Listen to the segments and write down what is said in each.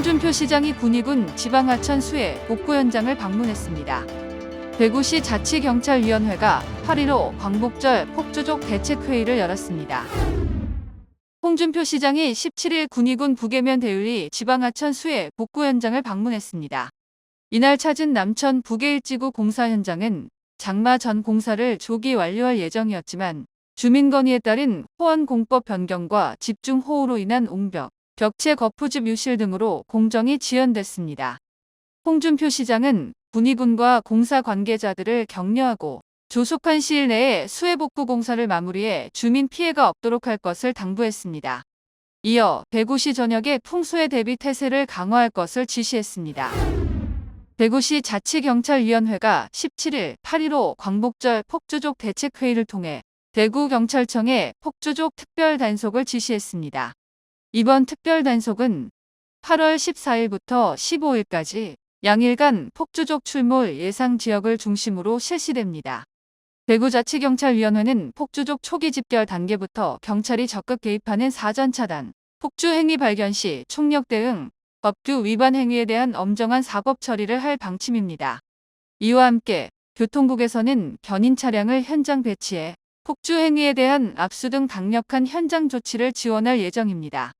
홍준표 시장이 군위군 지방하천 수해 복구 현장을 방문했습니다. 대구시 자치경찰위원회가 8.15 광복절 폭주족 대책회의를 열었습니다. 홍준표 시장이 17일 군위군 북해면 대윤리 지방하천 수해 복구 현장을 방문했습니다. 이날 찾은 남천 북해일지구 공사 현장은 장마 전 공사를 조기 완료할 예정이었지만 주민 건의에 따른 호원 공법 변경과 집중 호우로 인한 옹벽, 벽체 거푸집 유실 등으로 공정이 지연됐습니다. 홍준표 시장은 군위군과 공사 관계자들을 격려하고 조속한 시일 내에 수해 복구 공사를 마무리해 주민 피해가 없도록 할 것을 당부했습니다. 이어 대구시 전역의 풍수해 대비 태세를 강화할 것을 지시했습니다. 대구시 자치경찰위원회가 17일 8.15 광복절 폭주족 대책회의를 통해 대구경찰청에 폭주족 특별 단속을 지시했습니다. 이번 특별 단속은 8월 14일부터 15일까지 양일간 폭주족 출몰 예상 지역을 중심으로 실시됩니다. 대구자치경찰위원회는 폭주족 초기 집결 단계부터 경찰이 적극 개입하는 사전 차단, 폭주 행위 발견 시 총력 대응, 법규 위반 행위에 대한 엄정한 사법 처리를 할 방침입니다. 이와 함께 교통국에서는 견인 차량을 현장 배치해 폭주 행위에 대한 압수 등 강력한 현장 조치를 지원할 예정입니다.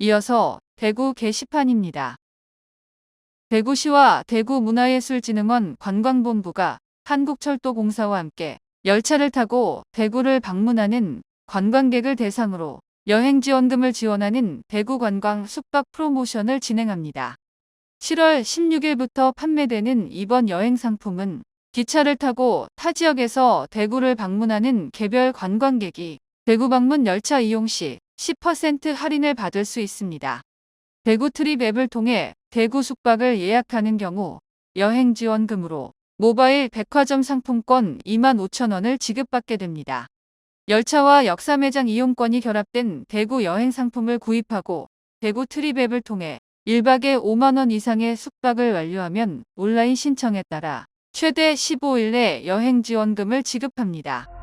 이어서 대구 게시판입니다. 대구시와 대구문화예술진흥원 관광본부가 한국철도공사와 함께 열차를 타고 대구를 방문하는 관광객을 대상으로 여행 지원금을 지원하는 대구 관광 숙박 프로모션을 진행합니다. 7월 16일부터 판매되는 이번 여행 상품은 기차를 타고 타 지역에서 대구를 방문하는 개별 관광객이 대구 방문 열차 이용 시 10% 할인을 받을 수 있습니다. 대구 트립 앱을 통해 대구 숙박을 예약하는 경우 여행 지원금으로 모바일 백화점 상품권 2만 5천 원을 지급받게 됩니다. 열차와 역사 매장 이용권이 결합된 대구 여행 상품을 구입하고 대구 트립 앱을 통해 1박에 5만 원 이상의 숙박을 완료하면 온라인 신청에 따라 최대 15일 내 여행 지원금을 지급합니다.